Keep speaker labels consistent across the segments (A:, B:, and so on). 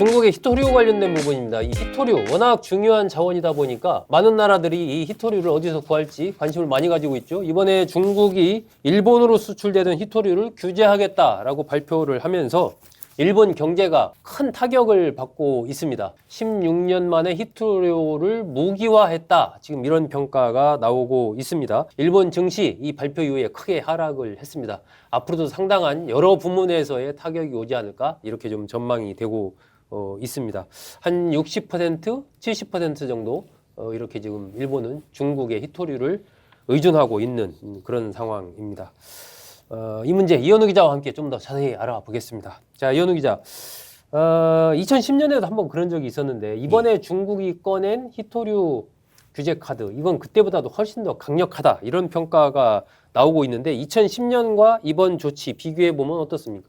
A: 중국의 히토류 관련된 부분입니다. 이 히토류 워낙 중요한 자원이다 보니까 많은 나라들이 이 히토류를 어디서 구할지 관심을 많이 가지고 있죠. 이번에 중국이 일본으로 수출되던 히토류를 규제하겠다라고 발표를 하면서 일본 경제가 큰 타격을 받고 있습니다. 16년 만에 히토류를 무기화했다. 지금 이런 평가가 나오고 있습니다. 일본 증시 이 발표 이후에 크게 하락을 했습니다. 앞으로도 상당한 여러 부문에서의 타격이 오지 않을까 이렇게 좀 전망이 되고 어, 있습니다. 한 60%, 70% 정도 어, 이렇게 지금 일본은 중국의 히토류를 의존하고 있는 음, 그런 상황입니다. 어, 이 문제 이현우 기자와 함께 좀 더 자세히 알아보겠습니다. 자, 이현우 기자. 어, 2010년에도 한번 그런 적이 있었는데 이번에 중국이 꺼낸 히토류 규제 카드 이건 그때보다도 훨씬 더 강력하다 이런 평가가 나오고 있는데 2010년과 이번 조치 비교해 보면 어떻습니까?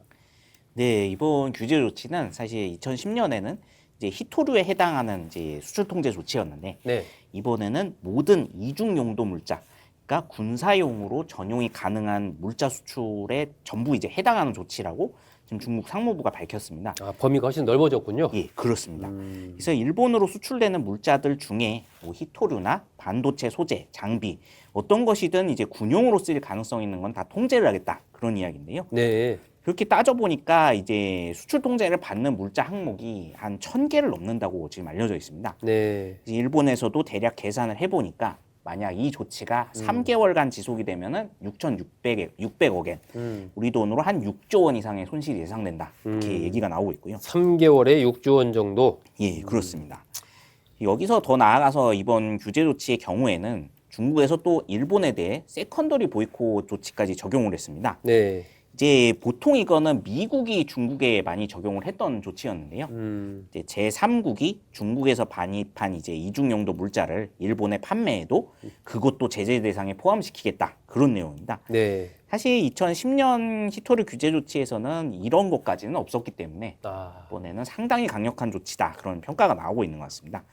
B: 네, 이번 규제 조치는 사실 2010년에는 이제 히토류에 해당하는 이제 수출 통제 조치였는데
A: 네.
B: 이번에는 모든 이중 용도 물자, 그러니까 군사용으로 전용이 가능한 물자 수출에 전부 이제 해당하는 조치라고 지금 중국 상무부가 밝혔습니다.
A: 아, 범위가 훨씬 넓어졌군요.
B: 예, 그렇습니다.
A: 음,
B: 그래서 일본으로 수출되는 물자들 중에 뭐 히토류나 반도체 소재, 장비 어떤 것이든 이제 군용으로 쓰일 가능성 있는 건 다 통제를 하겠다 그런 이야기인데요.
A: 네.
B: 그렇게 따져 보니까 이제 수출 통제를 받는 물자 항목이 한 천 개를 넘는다고 지금 알려져 있습니다.
A: 네.
B: 일본에서도 대략 계산을 해보니까 만약 이 조치가 3개월간 지속이 되면은 6,600억 600억엔
A: 음.
B: 우리 돈으로 한 6조 원 이상의 손실이 예상된다 이렇게
A: 음.
B: 얘기가 나오고 있고요.
A: 3개월에 6조 원 정도.
B: 예, 그렇습니다. 여기서 더 나아가서 이번 규제 조치의 경우에는 중국에서 또 일본에 대해 세컨더리 보이콧 조치까지 적용을 했습니다.
A: 네.
B: 이제 보통 이거는 미국이 중국에 많이 적용을 했던 조치였는데요.
A: 음.
B: 이제 제3국이 중국에서 반입한 이제 이중용도 물자를 일본에 판매해도 그것도 제재 대상에 포함시키겠다 그런 내용입니다.
A: 네.
B: 사실 2010년 히토류 규제 조치에서는 이런 것까지는 없었기 때문에
A: 아.
B: 이번에는 상당히 강력한 조치다 그런 평가가 나오고 있는 것 같습니다.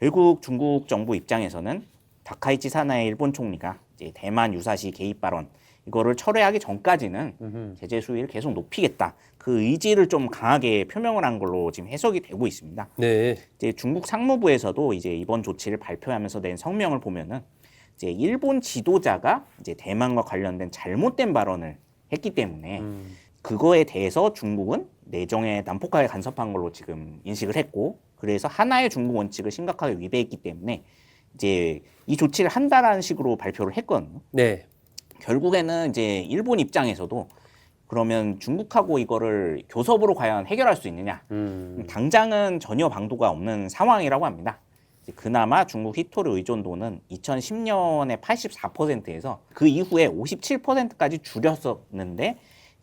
B: 결국 중국 정부 입장에서는 다카이치 사나의 일본 총리가 이제 대만 유사시 개입 발언 이거를 철회하기 전까지는. 제재 수위를 계속 높이겠다 그 의지를 좀 강하게 표명을 한 걸로 지금 해석이 되고 있습니다.
A: 네.
B: 이제 중국 상무부에서도 이제 이번 조치를 발표하면서 낸 성명을 보면은 이제 일본 지도자가 이제 대만과 관련된 잘못된 발언을 했기 때문에
A: 음.
B: 그거에 대해서 중국은 내정에 난폭하게 간섭한 걸로 지금 인식을 했고 그래서 하나의 중국 원칙을 심각하게 위배했기 때문에 이제 이 조치를 한다라는 식으로 발표를 했거든요.
A: 네.
B: 결국에는 이제 일본 입장에서도 그러면 중국하고 이거를 교섭으로 과연 해결할 수 있느냐?
A: 음.
B: 당장은 전혀 방도가 없는 상황이라고 합니다. 그나마 중국 히토류 의존도는 2010년에 84%에서 그 이후에 57%까지 줄였었는데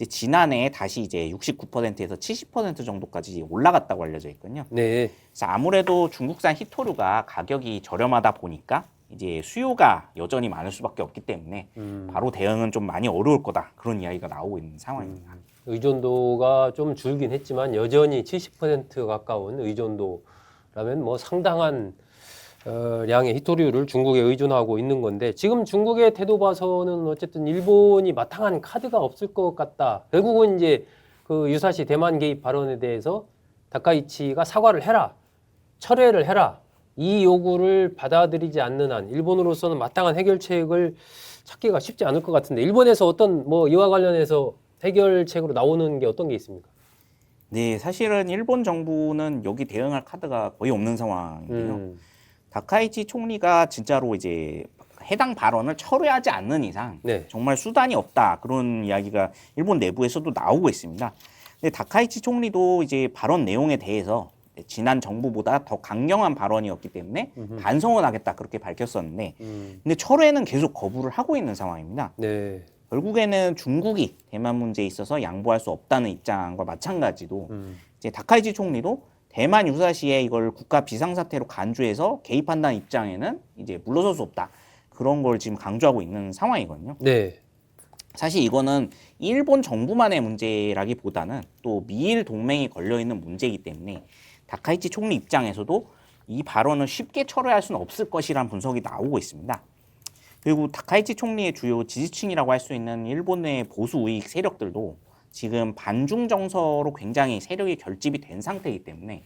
B: 지난해에 다시 이제 69%에서 70% 정도까지 올라갔다고 알려져 있거든요.
A: 네.
B: 그래서 아무래도 중국산 히토류가 가격이 저렴하다 보니까 이제 수요가 여전히 많을 수밖에 없기 때문에
A: 음.
B: 바로 대응은 좀 많이 어려울 거다 그런 이야기가 나오고 있는 상황입니다.
A: 의존도가 좀 줄긴 했지만 여전히 70% 가까운 의존도라면 뭐 상당한 어, 량의 히토류를 중국에 의존하고 있는 건데 지금 중국의 태도 봐서는 어쨌든 일본이 마땅한 카드가 없을 것 같다. 결국은 이제 그 유사시 대만 개입 발언에 대해서 다카이치가 사과를 해라, 철회를 해라. 이 요구를 받아들이지 않는 한 일본으로서는 마땅한 해결책을 찾기가 쉽지 않을 것 같은데 일본에서 어떤 뭐 이와 관련해서 해결책으로 나오는 게 어떤 게 있습니까?
B: 네, 사실은 일본 정부는 여기 대응할 카드가 거의 없는 상황이에요.
A: 음,
B: 다카이치 총리가 진짜로 이제 해당 발언을 철회하지 않는 이상
A: 네.
B: 정말 수단이 없다 그런 이야기가 일본 내부에서도 나오고 있습니다. 근데 다카이치 총리도 이제 발언 내용에 대해서 지난 정부보다 더 강경한 발언이었기 때문에 반성을 하겠다 그렇게 밝혔었는데
A: 음,
B: 근데 철회는 계속 거부를 하고 있는 상황입니다.
A: 네.
B: 결국에는 중국이 대만 문제에 있어서 양보할 수 없다는 입장과 마찬가지로
A: 음,
B: 이제 다카이치 총리도 대만 유사시에 이걸 국가 비상사태로 간주해서 개입한다는 입장에는 이제 물러설 수 없다. 그런 걸 지금 강조하고 있는 상황이거든요.
A: 네.
B: 사실 이거는 일본 정부만의 문제라기보다는 또 미일 동맹이 걸려 있는 문제이기 때문에 다카이치 총리 입장에서도 이 발언을 쉽게 철회할 수는 없을 것이라는 분석이 나오고 있습니다. 그리고 다카이치 총리의 주요 지지층이라고 할 수 있는 일본의 보수 우익 세력들도 지금 반중 정서로 굉장히 세력이 결집이 된 상태이기 때문에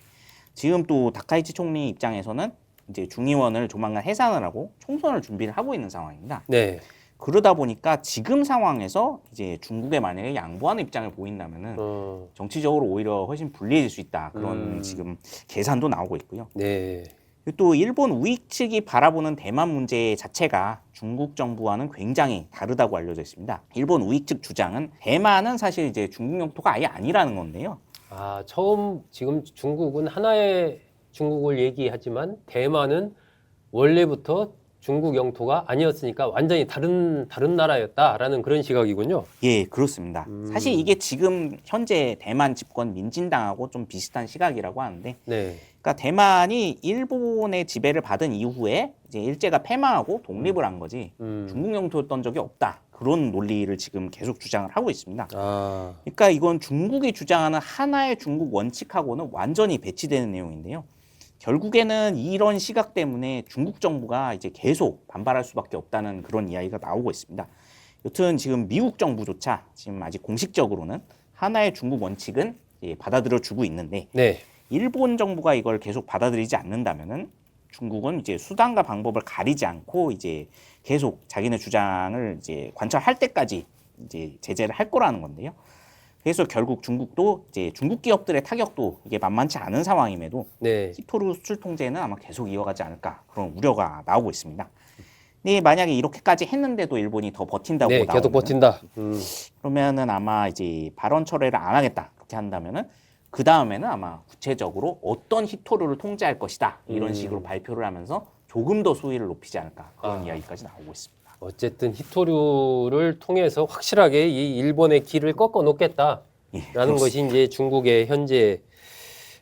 B: 지금 또 다카이치 총리 입장에서는 이제 중의원을 조만간 해산을 하고 총선을 준비를 하고 있는 상황입니다.
A: 네.
B: 그러다 보니까 지금 상황에서 이제 중국에 만약에 양보하는 입장을 보인다면은
A: 어,
B: 정치적으로 오히려 훨씬 불리해질 수 있다 그런
A: 음.
B: 지금 계산도 나오고 있고요.
A: 네.
B: 그리고 또 일본 우익 측이 바라보는 대만 문제 자체가 중국 정부와는 굉장히 다르다고 알려져 있습니다. 일본 우익 측 주장은 대만은 사실 이제 중국 영토가 아예 아니라는 건데요.
A: 아, 처음 지금 중국은 하나의 중국을 얘기하지만 대만은 원래부터 중국 영토가 아니었으니까 완전히 다른 다른 나라였다라는 그런 시각이군요.
B: 예, 그렇습니다.
A: 음.
B: 사실 이게 지금 현재 대만 집권 민진당하고 좀 비슷한 시각이라고 하는데
A: 네.
B: 그러니까 대만이 일본의 지배를 받은 이후에 이제 일제가 패망하고 독립을 한 거지
A: 음.
B: 중국 영토였던 적이 없다. 그런 논리를 지금 계속 주장을 하고 있습니다.
A: 아,
B: 그러니까 이건 중국이 주장하는 하나의 중국 원칙하고는 완전히 배치되는 내용인데요. 결국에는 이런 시각 때문에 중국 정부가 이제 계속 반발할 수밖에 없다는 그런 이야기가 나오고 있습니다. 여튼 지금 미국 정부조차 지금 아직 공식적으로는 하나의 중국 원칙은 예, 받아들여 주고 있는데
A: 네.
B: 일본 정부가 이걸 계속 받아들이지 않는다면은 중국은 이제 수단과 방법을 가리지 않고 이제 계속 자기네 주장을 이제 관철할 때까지 이제 제재를 할 거라는 건데요. 그래서 결국 중국도 이제 중국 기업들의 타격도 이게 만만치 않은 상황임에도
A: 네.
B: 히토르 수출 통제는 아마 계속 이어가지 않을까 그런 우려가 나오고 있습니다. 근데 만약에 이렇게까지 했는데도 일본이 더 버틴다고
A: 네,
B: 나오면
A: 계속 버틴다. 음.
B: 그러면은 아마 이제 발언 철회를 안 하겠다 그렇게 한다면은 그 다음에는 아마 구체적으로 어떤 히토르를 통제할 것이다 이런
A: 음.
B: 식으로 발표를 하면서 조금 더 수위를 높이지 않을까 그런
A: 아.
B: 이야기까지 나오고 있습니다.
A: 어쨌든 히토류를 통해서 확실하게 이 일본의 길을 꺾어 놓겠다라는
B: 예,
A: 것이 이제 중국의 현재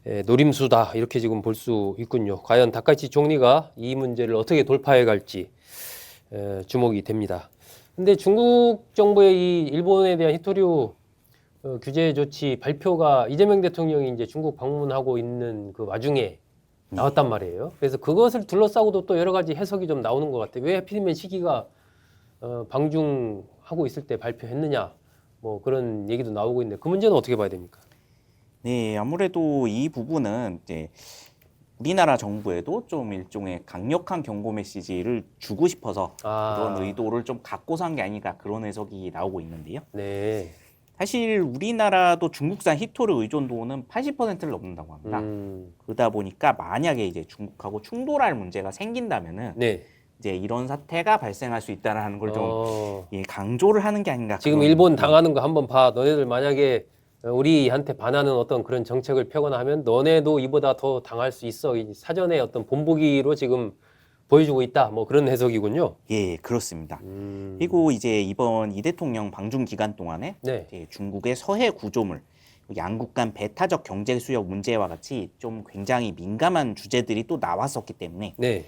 A: 에, 노림수다 이렇게 지금 볼 수 있군요. 과연 다카이치 총리가 이 문제를 어떻게 돌파해 갈지 에, 주목이 됩니다. 근데 중국 정부의 이 일본에 대한 히토류 어, 규제 조치 발표가 이재명 대통령이 이제 중국 방문하고 있는 그 와중에 나왔단 말이에요. 그래서 그것을 둘러싸고도 또 여러 가지 해석이 좀 나오는 것 같아요. 왜 하필이면 시기가 어, 방중하고 있을 때 발표했느냐, 뭐 그런 얘기도 나오고 있는데 그 문제는 어떻게 봐야 됩니까?
B: 네, 아무래도 이 부분은 이제 우리나라 정부에도 좀 일종의 강력한 경고 메시지를 주고 싶어서
A: 아.
B: 그런 의도를 좀 갖고서 한 게 아닌가 그런 해석이 나오고 있는데요.
A: 네,
B: 사실 우리나라도 중국산 히토르 의존도는 80%를 넘는다고 합니다.
A: 음,
B: 그러다 보니까 만약에 이제 중국하고 충돌할 문제가 생긴다면은
A: 네.
B: 이제 이런 사태가 발생할 수 있다라는 걸좀
A: 어,
B: 예, 강조를 하는 게 아닌가.
A: 지금
B: 그런-
A: 일본 당하는 거 한번 봐. 너네들 만약에 우리한테 반하는 어떤 그런 정책을 펴거나 하면 너네도 이보다 더 당할 수 있어. 이 사전에 어떤 본보기로 지금 보여주고 있다. 뭐 그런 해석이군요.
B: 예, 그렇습니다.
A: 음,
B: 그리고 이제 이번 이 대통령 방중 기간 동안에
A: 네,
B: 이제 중국의 서해 구조물, 양국 간 배타적 경제 수역 문제와 같이 좀 굉장히 민감한 주제들이 또 나왔었기 때문에
A: 네.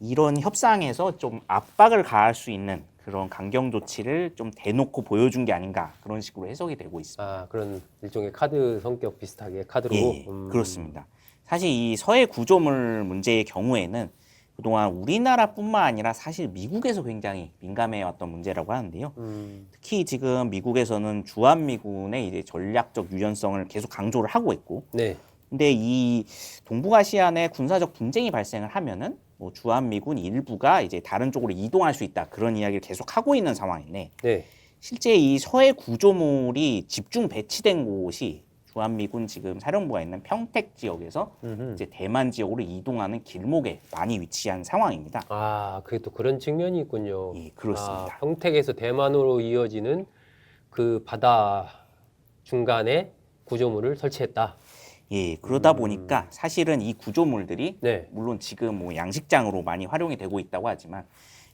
B: 이런 협상에서 좀 압박을 가할 수 있는 그런 강경 조치를 좀 대놓고 보여준 게 아닌가 그런 식으로 해석이 되고 있습니다.
A: 아 그런 일종의 카드 성격 비슷하게 카드로.
B: 예,
A: 음,
B: 그렇습니다. 사실 이 서해 구조물 문제의 경우에는 그동안 우리나라뿐만 아니라 사실 미국에서 굉장히 민감해왔던 문제라고 하는데요.
A: 음,
B: 특히 지금 미국에서는 주한미군의 이제 전략적 유연성을 계속 강조를 하고 있고,
A: 네.
B: 근데 이 동북아시아 내 군사적 분쟁이 발생을 하면은 뭐 주한미군 일부가 이제 다른 쪽으로 이동할 수 있다 그런 이야기를 계속 하고 있는 상황인데
A: 네.
B: 실제 이 서해 구조물이 집중 배치된 곳이 주한미군 지금 사령부가 있는 평택 지역에서
A: 음흠.
B: 이제 대만 지역으로 이동하는 길목에 많이 위치한 상황입니다.
A: 아, 그게 또 그런 측면이 있군요.
B: 예, 그렇습니다.
A: 아, 평택에서 대만으로 이어지는 그 바다 중간에 구조물을 설치했다.
B: 예, 그러다
A: 음.
B: 보니까 사실은 이 구조물들이
A: 네.
B: 물론 지금 뭐 양식장으로 많이 활용이 되고 있다고 하지만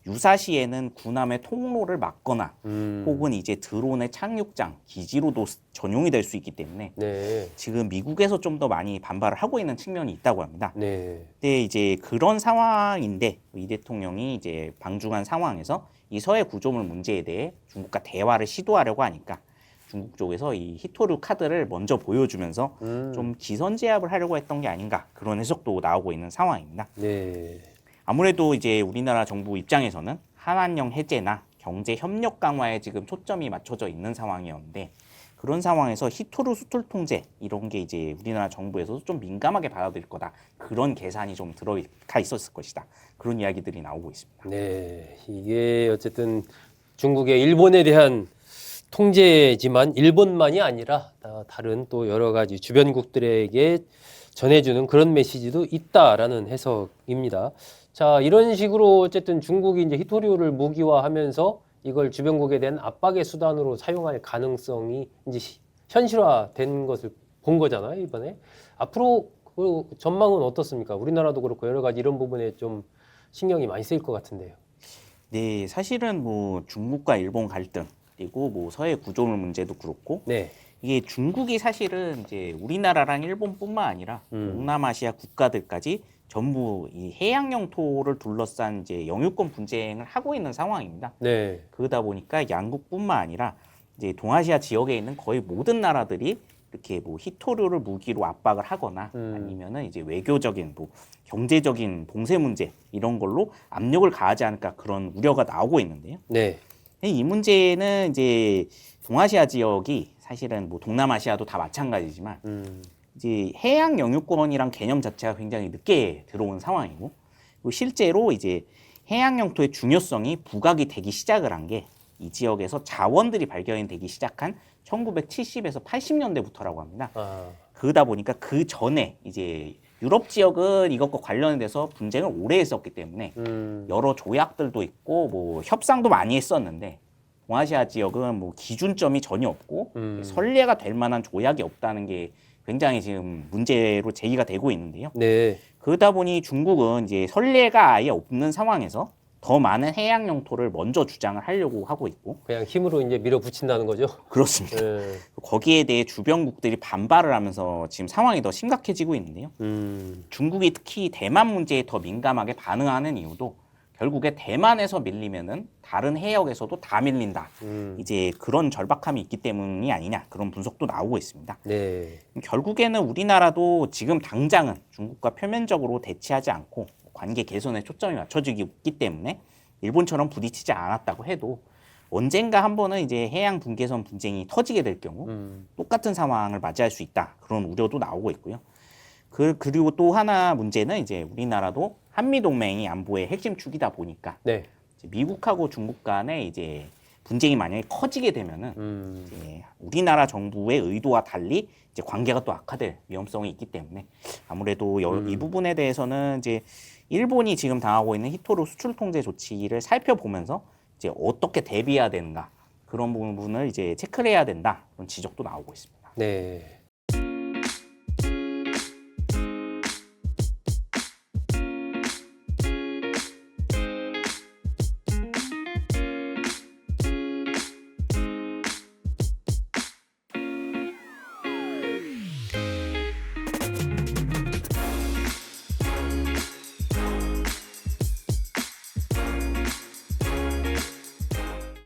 B: 유사시에는 군함의 통로를 막거나
A: 음,
B: 혹은 이제 드론의 착륙장, 기지로도 쓰- 전용이 될 수 있기 때문에
A: 네.
B: 지금 미국에서 좀 더 많이 반발을 하고 있는 측면이 있다고 합니다.
A: 네.
B: 근데 이제 그런 상황인데 이 대통령이 이제 방중한 상황에서 이 서해 구조물 문제에 대해 중국과 대화를 시도하려고 하니까 중국 쪽에서 이 히토르 카드를 먼저 보여주면서
A: 음,
B: 좀 기선 제압을 하려고 했던 게 아닌가 그런 해석도 나오고 있는 상황입니다.
A: 네.
B: 아무래도 이제 우리나라 정부 입장에서는 한한령 해제나 경제 협력 강화에 지금 초점이 맞춰져 있는 상황이었는데 그런 상황에서 히토류 수출 통제 이런 게 이제 우리나라 정부에서도 좀 민감하게 받아들일 거다. 그런 계산이 좀 들어가 있었을 것이다. 그런 이야기들이 나오고 있습니다.
A: 네, 이게 어쨌든 중국의 일본에 대한 통제지만 일본만이 아니라 다- 다른 또 여러 가지 주변국들에게 전해주는 그런 메시지도 있다라는 해석입니다. 자, 이런 식으로 어쨌든 중국이 이제 히토리오를 무기화하면서 이걸 주변국에 대한 압박의 수단으로 사용할 가능성이 이제 시- 현실화된 것을 본 거잖아요, 이번에. 앞으로 그 전망은 어떻습니까? 우리나라도 그렇고 여러 가지 이런 부분에 좀 신경이 많이 쓰일 것 같은데요.
B: 네, 사실은 뭐 중국과 일본 갈등 그리고 뭐 서해 구조물 문제도 그렇고
A: 네.
B: 이게 중국이 사실은 이제 우리나라랑 일본뿐만 아니라
A: 음.
B: 동남아시아 국가들까지 전부 이 해양 영토를 둘러싼 이제 영유권 분쟁을 하고 있는 상황입니다.
A: 네.
B: 그러다 보니까 양국뿐만 아니라 이제 동아시아 지역에 있는 거의 모든 나라들이 이렇게 뭐 히토류를 무기로 압박을 하거나
A: 음.
B: 아니면은 이제 외교적인 뭐 경제적인 봉쇄 문제 이런 걸로 압력을 가하지 않을까 그런 우려가 나오고 있는데요.
A: 네.
B: 이 문제는 이제 동아시아 지역이 사실은 뭐 동남아시아도 다 마찬가지지만
A: 음.
B: 이제 해양 영유권이란 개념 자체가 굉장히 늦게 들어온 상황이고 그리고 실제로 이제 해양 영토의 중요성이 부각이 되기 시작을 한 게 이 지역에서 자원들이 발견이 되기 시작한 1970에서 80년대부터라고 합니다.
A: 아.
B: 그러다 보니까 그 전에 이제 유럽 지역은 이것과 관련돼서 분쟁을 오래 했었기 때문에
A: 음.
B: 여러 조약들도 있고 뭐 협상도 많이 했었는데 동아시아 지역은 뭐 기준점이 전혀 없고
A: 음.
B: 선례가 될 만한 조약이 없다는 게 굉장히 지금 문제로 제기가 되고 있는데요.
A: 네.
B: 그러다 보니 중국은 이제 선례가 아예 없는 상황에서 더 많은 해양 영토를 먼저 주장을 하려고 하고 있고
A: 그냥 힘으로 이제 밀어붙인다는 거죠.
B: 그렇습니다.
A: 네.
B: 거기에 대해 주변국들이 반발을 하면서 지금 상황이 더 심각해지고 있는데요.
A: 음.
B: 중국이 특히 대만 문제에 더 민감하게 반응하는 이유도 결국에 대만에서 밀리면은 다른 해역에서도 다 밀린다.
A: 음.
B: 이제 그런 절박함이 있기 때문이 아니냐 그런 분석도 나오고 있습니다.
A: 네.
B: 결국에는 우리나라도 지금 당장은 중국과 표면적으로 대치하지 않고 관계 개선에 초점이 맞춰지기 때문에 일본처럼 부딪히지 않았다고 해도 언젠가 한 번은 이제 해양 분계선 분쟁이 터지게 될 경우
A: 음.
B: 똑같은 상황을 맞이할 수 있다 그런 우려도 나오고 있고요. 그 그리고 또 하나 문제는 이제 우리나라도 한미 동맹이 안보의 핵심 축이다 보니까
A: 네.
B: 미국하고 중국 간에 이제 분쟁이 만약에 커지게 되면은
A: 음.
B: 이제 우리나라 정부의 의도와 달리 이제 관계가 또 악화될 위험성이 있기 때문에 아무래도 여-
A: 음.
B: 이 부분에 대해서는 이제 일본이 지금 당하고 있는 히토류 수출 통제 조치를 살펴보면서 이제 어떻게 대비해야 되는가 그런 부분을 이제 체크를 해야 된다 그런 지적도 나오고 있습니다.
A: 네.